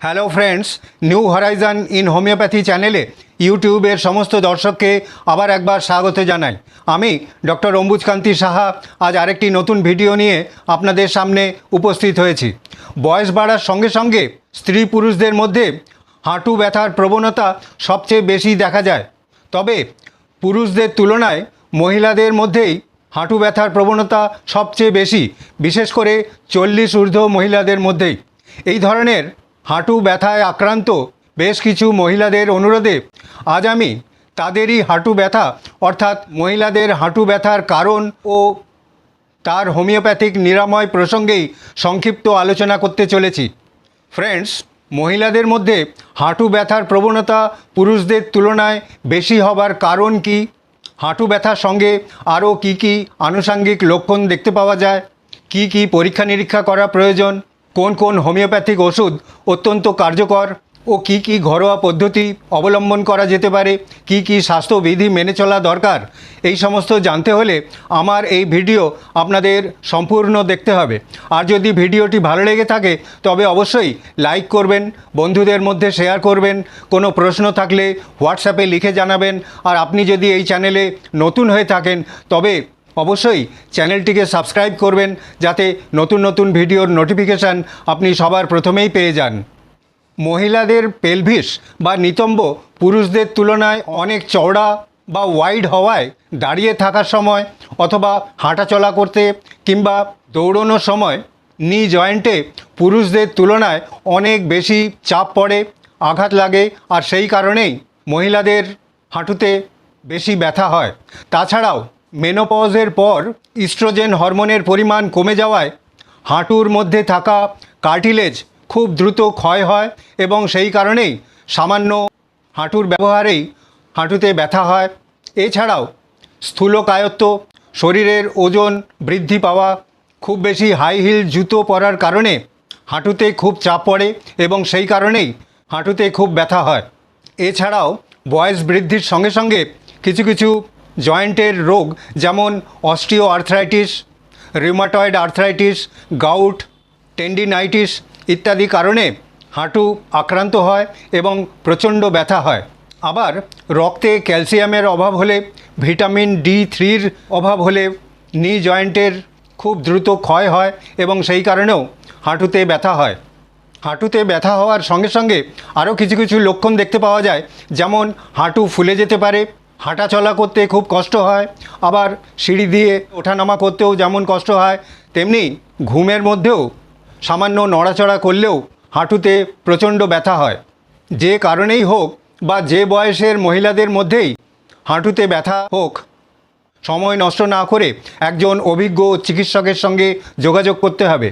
Hello friends new horizon in homeopathy চ্যানেলে ইউটিউবের সমস্ত দর্শককে আবার একবার স্বাগত জানাই। আমি ডক্টর অম্বুজকান্তি সাহা আজ আরেকটি নতুন ভিডিও নিয়ে আপনাদের সামনে উপস্থিত হয়েছি। বয়স বাড়ার সঙ্গে সঙ্গে স্ত্রী পুরুষদের মধ্যে হাঁটু ব্যথার প্রবণতা সবচেয়ে বেশি দেখা যায়। তবে পুরুষদের তুলনায় মহিলাদের মধ্যেই হাঁটু ব্যথার প্রবণতা সবচেয়ে বেশি, বিশেষ করে চল্লিশ ঊর্ধ্ব মহিলাদের মধ্যেই। এই ধরনের হাঁটু ব্যথায় আক্রান্ত। বেশ কিছু মহিলাদের অনুরোধে আজ আমি তাদেরই হাঁটু ব্যথা, অর্থাৎ মহিলাদের হাঁটু ব্যথার কারণ ও তার হোমিওপ্যাথিক নিরাময় প্রসঙ্গেই সংক্ষিপ্ত আলোচনা করতে চলেছি। ফ্রেন্ডস, মহিলাদের মধ্যে হাঁটু ব্যথার প্রবণতা পুরুষদের তুলনায় বেশি হবার কারণ কি? হাঁটু ব্যথার সঙ্গে আরও কি কি আনুষাঙ্গিক লক্ষণ দেখতে পাওয়া যায়? কি কি পরীক্ষা নিরীক্ষা করা প্রয়োজন? কোন কোন হোমিওপ্যাথিক ওষুধ অত্যন্ত কার্যকর ও কি কি ঘরোয়া পদ্ধতি অবলম্বন করা যেতে পারে, কি কি স্বাস্থ্যবিধি মেনে চলা দরকার, এই সমস্ত জানতে হলে আমার এই ভিডিও আপনাদের সম্পূর্ণ দেখতে হবে। আর যদি ভিডিওটি ভালো লেগে থাকে, তবে অবশ্যই লাইক করবেন, বন্ধুদের মধ্যে শেয়ার করবেন, কোনো প্রশ্ন থাকলে হোয়াটসঅ্যাপে লিখে জানাবেন, আর আপনি যদি এই চ্যানেলে নতুন হয়ে থাকেন, তবে অবশ্যই চ্যানেলটিকে সাবস্ক্রাইব করবেন যাতে নতুন নতুন ভিডিওর নোটিফিকেশান আপনি সবার প্রথমেই পেয়ে যান। মহিলাদের পেলভিস বা নিতম্ব পুরুষদের তুলনায় অনেক চওড়া বা ওয়াইড হওয়ায় দাঁড়িয়ে থাকার সময় অথবা হাঁটাচলা করতে কিংবা দৌড়নোর সময় নি জয়েন্টে পুরুষদের তুলনায় অনেক বেশি চাপ পড়ে, আঘাত লাগে আর সেই কারণেই মহিলাদের হাঁটুতে বেশি ব্যথা হয়। তাছাড়াও মেনোপজের পর ইস্ট্রোজেন হরমোনের পরিমাণ কমে যাওয়ায় হাঁটুর মধ্যে থাকা কার্টিলেজ খুব দ্রুত ক্ষয় হয় এবং সেই কারণেই সামান্য হাঁটুর ব্যবহারেই হাঁটুতে ব্যথা হয়। এছাড়াও স্থূলকায়ত্ব, শরীরের ওজন বৃদ্ধি পাওয়া, খুব বেশি হাই হিল জুতো পরার কারণে হাঁটুতে খুব চাপ পড়ে এবং সেই কারণেই হাঁটুতে খুব ব্যথা হয়। এছাড়াও বয়স বৃদ্ধির সঙ্গে সঙ্গে কিছু কিছু জয়েন্টের রোগ, যেমন osteoarthritis rheumatoid arthritis, gout, tendinitis ইত্যাদি কারণে হাঁটু আক্রান্ত হয় এবং প্রচণ্ড ব্যথা হয়। আবার রক্তে ক্যালসিয়ামের অভাব হলে, ভিটামিন ডি থ্রির অভাব হলে নি জয়েন্টের খুব দ্রুত ক্ষয় হয় এবং সেই কারণেও হাঁটুতে ব্যথা হয়। হাঁটুতে ব্যথা হওয়ার সঙ্গে সঙ্গে আরও কিছু কিছু লক্ষণ দেখতে পাওয়া যায়, যেমন হাঁটু ফুলে যেতে পারে হাঁটা চলা করতে খুব কষ্ট হয়, আবার সিঁড়ি দিয়ে ওঠানামা করতেও যেমন কষ্ট হয়, তেমনি ঘুমের মধ্যেও সামান্য নড়াচড়া করলেও হাঁটুতে প্রচণ্ড ব্যথা হয়। যে কারণেই হোক বা যে বয়সের মহিলাদের মধ্যেই হাঁটুতে ব্যথা হোক, সময় নষ্ট না করে একজন অভিজ্ঞ চিকিৎসকের সঙ্গে যোগাযোগ করতে হবে।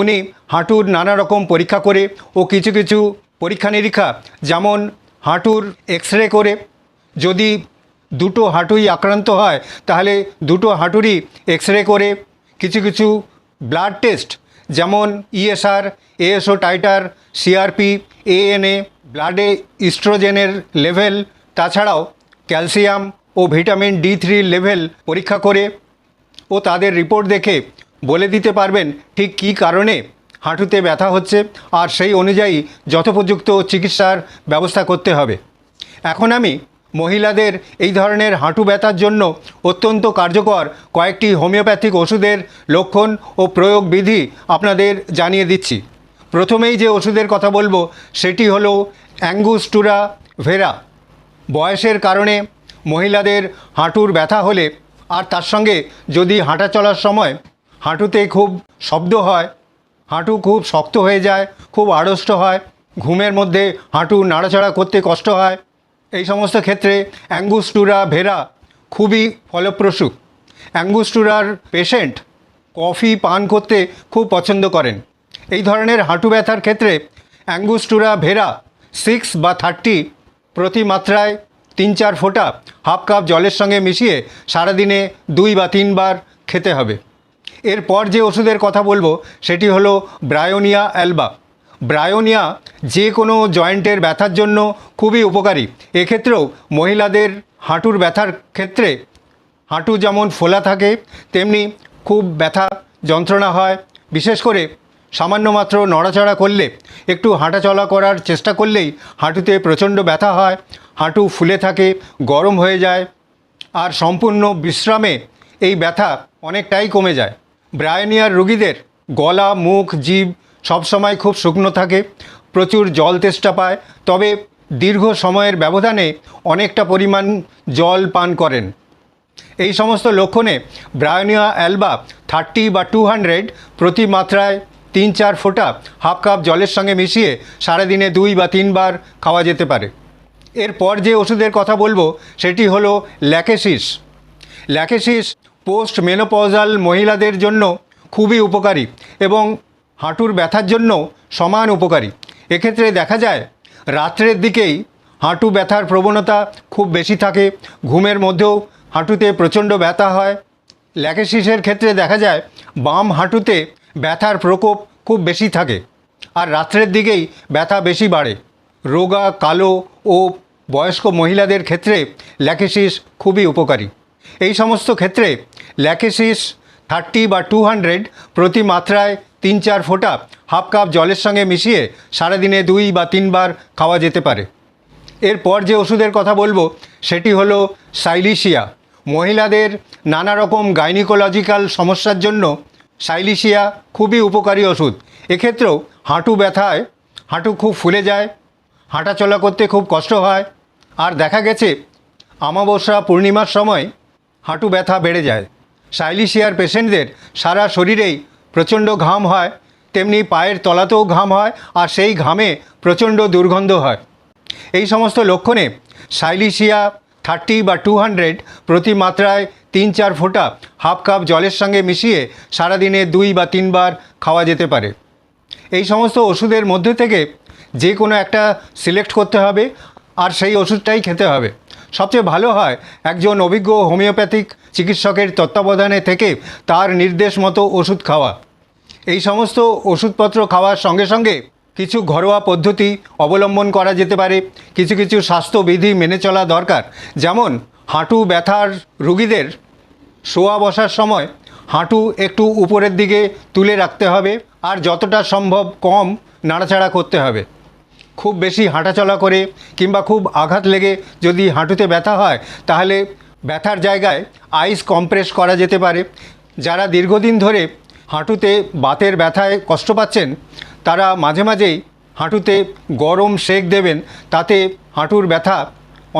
উনি হাঁটুর নানা রকম পরীক্ষা করে ও কিছু কিছু পরীক্ষা নিরীক্ষা যেমন হাঁটুর এক্স রে করে। যদি দুটো হাঁটুই আক্রান্ত হয়, তাহলে দুটো হাঁটুরই এক্স রে করে কিছু কিছু ব্লাড টেস্ট, যেমন ESR ASO titre CRP ANA ব্লাডে ইস্ট্রোজেনের লেভেল, তাছাড়াও ক্যালসিয়াম ও ভিটামিন ডি থ্রির লেভেল পরীক্ষা করে ও তাদের রিপোর্ট দেখে বলে দিতে পারবেন ঠিক কী কারণে হাঁটুতে ব্যথা হচ্ছে আর সেই অনুযায়ী যথোপযুক্ত চিকিৎসার ব্যবস্থা করতে হবে। এখন আমি মহিলাদের এই ধরনের হাঁটু ব্যথার জন্য অত্যন্ত কার্যকর কয়েকটি হোমিওপ্যাথিক ওষুধের লক্ষণ ও প্রয়োগ বিধি আপনাদের জানিয়ে দিচ্ছি। প্রথমেই যে ওষুধের কথা বলব, সেটি হলো অ্যাঙ্গুস্টুরা ভেরা। বয়সের কারণে মহিলাদের হাঁটুর ব্যথা হলে আর তার সঙ্গে যদি হাঁটা চলার সময় হাঁটুতে খুব শব্দ হয়, হাঁটু খুব শক্ত হয়ে যায়, খুব আড়ষ্ট হয়, ঘুমের মধ্যে হাঁটু নাড়াচাড়া করতে কষ্ট হয় এই সমস্ত ক্ষেত্রে অ্যাঙ্গুস্টুরা ভেরা খুবই ফলপ্রসূ। অ্যাঙ্গুস্টুরার পেশেন্ট কফি পান করতে খুব পছন্দ করেন। এই ধরনের হাঁটু ব্যথার ক্ষেত্রে অ্যাঙ্গুস্টুরা ভেরা সিক্স বা থার্টি প্রতি মাত্রায় তিন চার ফোঁটা হাফ কাপ জলের সঙ্গে মিশিয়ে সারাদিনে দুই বা তিনবার খেতে হবে। এরপর যে ওষুধের কথা বলব, সেটি হলো ব্রায়োনিয়া অ্যালবা। ব্রায়োনিয়া যে কোনো জয়েন্টের ব্যথার জন্য খুবই উপকারী। এক্ষেত্রেও মহিলাদের হাঁটুর ব্যথার ক্ষেত্রে হাঁটু যেমন ফোলা থাকে, তেমনি খুব ব্যথা যন্ত্রণা হয়। বিশেষ করে সামান্য মাত্র নড়াচড়া করলে, একটু হাঁটাচলা করার চেষ্টা করলেই হাঁটুতে প্রচণ্ড ব্যথা হয়, হাঁটু ফুলে থাকে, গরম হয়ে যায়, আর সম্পূর্ণ বিশ্রামে এই ব্যথা অনেকটাই কমে যায়। ব্রায়োনিয়ার রুগীদের গলা, মুখ, জিভ সবসময় খুব শুকনো থাকে, প্রচুর জল তেষ্টা পায়, তবে দীর্ঘ সময়ের ব্যবধানে অনেকটা পরিমাণ জল পান করেন। এই সমস্ত লক্ষণে ব্রায়োনিয়া অ্যালবা থার্টি বা টু হান্ড্রেড প্রতি মাত্রায় তিন চার ফোঁটা হাফ কাপ জলের সঙ্গে মিশিয়ে সারাদিনে দুই বা তিনবার খাওয়া যেতে পারে। এরপর যে ওষুধের কথা বলব, সেটি হলো ল্যাকেসিস। ল্যাকেসিস পোস্ট মেনোপজাল মহিলাদের জন্য খুবই উপকারী এবং হাঁটুর ব্যথার জন্য সমান উপকারী। এক্ষেত্রে দেখা যায়, রাত্রের দিকেই হাঁটু ব্যথার প্রবণতা খুব বেশি থাকে। ঘুমের মধ্যেও হাঁটুতে প্রচণ্ড ব্যথা হয়। ল্যাকেসিসের ক্ষেত্রে দেখা যায়, বাম হাঁটুতে ব্যথার প্রকোপ খুব বেশি থাকে আর রাত্রের দিকেই ব্যথা বেশি বাড়ে। রোগা, কালো ও বয়স্ক মহিলাদের ক্ষেত্রে ল্যাকেসিস খুবই উপকারী। এই সমস্ত ক্ষেত্রে ল্যাকেসিস থার্টি বা টু হান্ড্রেড প্রতি মাত্রায় তিন চার ফোঁটা হাফ কাপ জলের সঙ্গে মিশিয়ে সারাদিনে দুই বা তিনবার খাওয়া যেতে পারে। এরপর যে ওষুধের কথা বলব, সেটি হলো সাইলিশিয়া। মহিলাদের নানা রকম গাইনিকোলজিক্যাল সমস্যার জন্য সাইলিশিয়া খুবই উপকারী ওষুধ। এক্ষেত্রেও হাঁটু ব্যথায়, হাঁটু খুব ফুলে যায়, হাঁটাচলা করতে খুব কষ্ট হয়। আর দেখা গেছে আমাবস্যা পূর্ণিমার সময় হাঁটু ব্যথা বেড়ে যায়। সাইলিশিয়ার পেশেন্টদের সারা শরীরেই প্রচণ্ড ঘাম হয়, তেমনি পায়ের তলাতেও ঘাম হয় আর সেই ঘামে প্রচণ্ড দুর্গন্ধ হয়। এই সমস্ত লক্ষণে সাইলিশিয়া থার্টি বা টু হান্ড্রেড প্রতি মাত্রায় তিন চার ফোঁটা হাফ কাপ জলের সঙ্গে মিশিয়ে সারাদিনে দুই বা তিনবার খাওয়া যেতে পারে। এই সমস্ত ওষুধের মধ্যে থেকে যে কোনো একটা সিলেক্ট করতে হবে আর সেই ওষুধটাই খেতে হবে। সবচেয়ে ভালো হয় একজন অভিজ্ঞ হোমিওপ্যাথিক চিকিৎসকের তত্ত্বাবধানে থেকে তার নির্দেশ মতো ওষুধ খাওয়া। এই সমস্ত ওষুধপত্র খাওয়ার সঙ্গে সঙ্গে কিছু ঘরোয়া পদ্ধতি অবলম্বন করা যেতে পারে। কিছু কিছু স্বাস্থ্যবিধি মেনে চলা দরকার। যেমন, হাঁটু ব্যথার রুগীদের শোয়া বসার সময় হাঁটু একটু উপরের দিকে তুলে রাখতে হবে। আর যতটা সম্ভব কম নাড়াচাড়া করতে হবে। খুব বেশি হাঁটাচলা করে কিংবা খুব আঘাত লেগে যদি হাঁটুতে ব্যথা হয়, তাহলে ব্যথার জায়গায় আইস কম্প্রেস করা যেতে পারে। যারা দীর্ঘদিন ধরে হাঁটুতে বাতের ব্যথায় কষ্ট পাচ্ছেন, তারা মাঝে মাঝেই হাঁটুতে গরম সেক দেবেন, তাতে হাঁটুর ব্যথা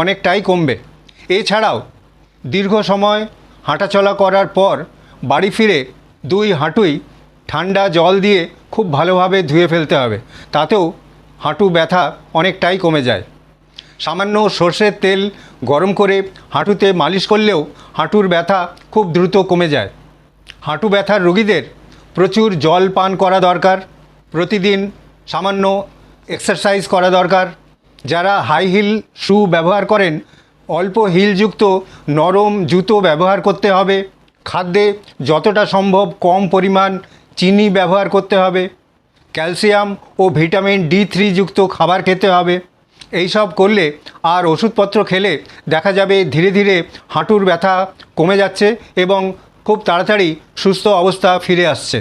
অনেকটাই কমবে। এছাড়াও দীর্ঘ সময় হাঁটাচলা করার পর বাড়ি ফিরে দুই হাঁটুই ঠান্ডা জল দিয়ে খুব ভালোভাবে ধুয়ে ফেলতে হবে। তাতেও হাঁটু ব্যথা অনেকটাই কমে যায়। সামান্য সর্ষের তেল গরম করে হাঁটুতে মালিশ করলেও হাঁটুর ব্যথা খুব দ্রুত কমে যায়। হাঁটু ব্যথার রোগীদের প্রচুর জল পান করা দরকার। প্রতিদিন সামান্য এক্সারসাইজ করা দরকার। যারা হাই হিল শু ব্যবহার করেন, অল্প হিলযুক্ত নরম জুতো ব্যবহার করতে হবে। খাদ্যে যতটা সম্ভব কম পরিমাণ চিনি ব্যবহার করতে হবে। ক্যালসিয়াম ও ভিটামিন ডি থ্রি যুক্ত খাবার খেতে হবে। এই সব করলে আর ওষুধপত্র খেলে দেখা যাবে ধীরে ধীরে হাঁটুর ব্যথা কমে যাচ্ছে এবং খুব তাড়াতাড়ি সুস্থ অবস্থা ফিরে আসছে।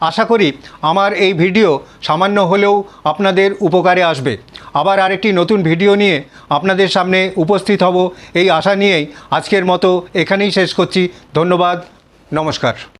আশা করি আমার এই ভিডিও সামান্য হলেও আপনাদের উপকারে আসবে। আবার আরেকটি নতুন ভিডিও নিয়ে আপনাদের সামনে উপস্থিত হব। এই আশা নিয়েই আজকের মতো এখানেই শেষ করছি। ধন্যবাদ। নমস্কার।